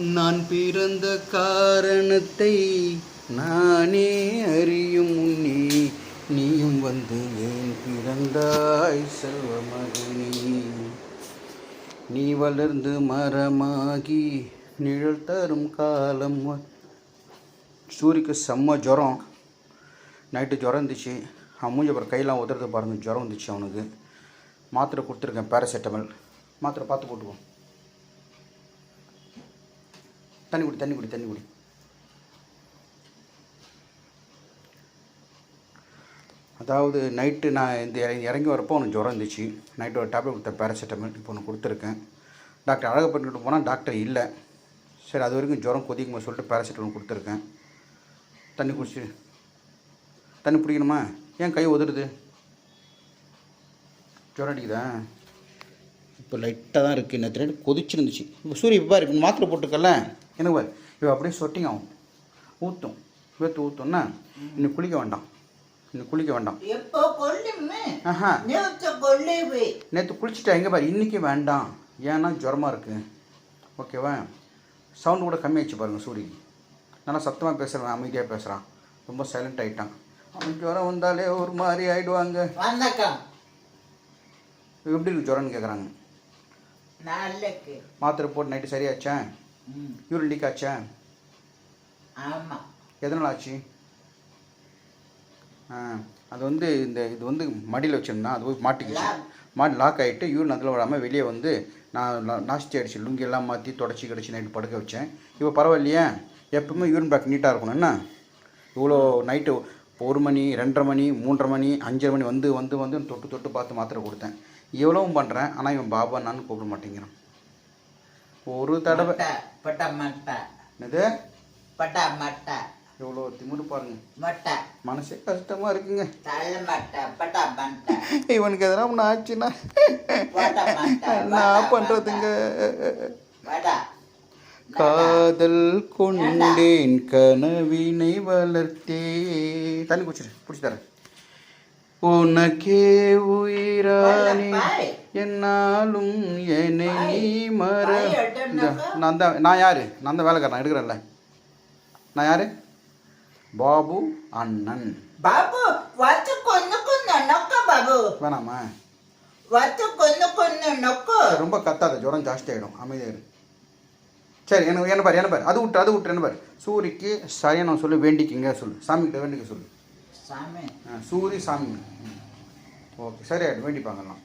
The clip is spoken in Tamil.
நான் பிறந்த காரணத்தை நானே அறியும் உன்னே. நீயும் வந்து ஏன் பிறந்தாய் செல்வ மகனே நீ வளர்ந்து மரமாகி நிழல் தரும் காலம் சூரிக்கு செம்ம ஜுரம். நைட்டு ஜுரம் இருந்துச்சு. அவன் மூஞ்சி அப்புறம் கையெல்லாம் உதறது பாருங்க ஜுரம் வந்துச்சு அவனுக்கு. மாத்திரை கொடுத்துருக்கேன் பேராசிட்டமல் மாத்திரை பார்த்து போட்டுக்கோ. தண்ணி குடி தண்ணி குடி தண்ணி குடி. அதாவது நைட்டு நான் இந்த இறங்கி- இறங்கி வரப்போ உனக்கு ஜுரம் இருந்துச்சு. நைட்டு ஒரு டேப்லெட் கொடுத்த பேராசிட்டமல் இப்போ ஒன்று கொடுத்துருக்கேன். டாக்டர் அழகப்பட்டு போனால் டாக்டர் இல்லை. சரி அது வரைக்கும் ஜுரம் கொதிக்குமா சொல்லிட்டு பேராசிட்டமல் கொடுத்துருக்கேன். தண்ணி குடிச்சு தண்ணி பிடிக்கணுமா? ஏன் கை உதறுது? ஜுரம் அடிக்குதா? இப்போ லைட்டாக தான் இருக்குது நேற்று நைட்டு கொதிச்சிருந்துச்சு. இப்போ சூரிய இப்போ பாரு மாத்திரை போட்டுக்கல எனக்கு பாரு இப்போ அப்படியே சொட்டிங் ஆகும். ஊற்றும் வேத்து ஊற்றும்னா இன்னும் குளிக்க வேண்டாம். இன்னும் குளிக்க வேண்டாம். ஆஹா. நேற்று குளிச்சுட்டா எங்கே பாரு? இன்றைக்கி வேண்டாம். ஏன்னா ஜுரமாக இருக்குது ஓகேவா? சவுண்டு கூட கம்மியாச்சு பாருங்கள் சூரியக்கு நல்லா சத்தமாக பேசுகிறேன் அமைதியாக பேசுகிறான் ரொம்ப சைலண்ட் ஆகிட்டான் அவன் ஜுரம் வந்தாலே ஒரு மாதிரி ஆகிடுவாங்க எப்படி இருக்கு ஜுரம்னு கேட்குறாங்க மாத்திரை போட்டு நைட்டு சரியாச்சா? ம் யூரின் லீக் ஆச்சா ஆமாம் எதனால் ஆச்சு அது வந்து இந்த இது வந்து மடியில் வச்சிருந்தா அது போய் மாட்டிக்கிச்சு. மாட்டி லாக் ஆகிட்டு யூரின் அதில் விடாமல் வெளியே வந்து நான் நாஸ்தி அடிச்சு லுங்கி எல்லாம் மாற்றி தொடச்சி கிடச்சி நைட்டு படுக்க வச்சேன். இப்போ பரவாயில்லையே எப்பவுமே யூரின் பேக் நீட்டாக இருக்கணும். என்ன? இவ்வளோ நைட்டு ஒரு மணி ரெண்டரை மணி மூன்றரை மணி அஞ்சரை மணி வந்து வந்து வந்து தொட்டு தொட்டு பார்த்து மாத்திரை கொடுத்தேன். இவ்வளவும் பண்ணுறேன் ஆனால் இவன் பாபா நான் கூப்பிட மாட்டேங்கிறான். ஒரு தடவை. பட்டா மட்டை. என்னது? பட்டா மட்டை. எவ்வளோ திமிரு பாருங்க. மட்டை. மனசே கஷ்டமாக இருக்குங்க. தள்ள மட்டை பட்டா மட்டை. இவனுக்கு எதனா ஒன்று ஆச்சுன்னா. நான் பண்ணுறதுங்க காதல் கொண்டேன் கனவினை வளர்த்தே. தண்ணி குடிச்சிரு பிடிச்சி தரேன். உனக்கே உயிரானே. என்னாலும் என்னை நீ மற நான் தான் நான் யார் நான் தான் வேலைக்காரன் எடுக்கிறேன்ல நான் யார் பாபு அண்ணன் பாபு வச்சு கொண்டு கொண்டு நொக்க பாபு வேணாமா வச்சு கொண்டு கொண்டு நொக்க ரொம்ப கத்தாத ஜுரம் ஜாஸ்தி ஆகிடும் அமைதியாயிடும் சரி எனக்கு என்ன பாரு என்ன பாரு அது விட்டு அது விட்டு என்ன பாரு சூரிக்கு சரியான சொல்லு வேண்டிக்கிங்க சொல்லு சாமி கிட்ட வேண்டிக்க சொல்லு சாமி சூரி சாமி ஓகே சரி ஆகிடும் வேண்டிப்பாங்கலாம்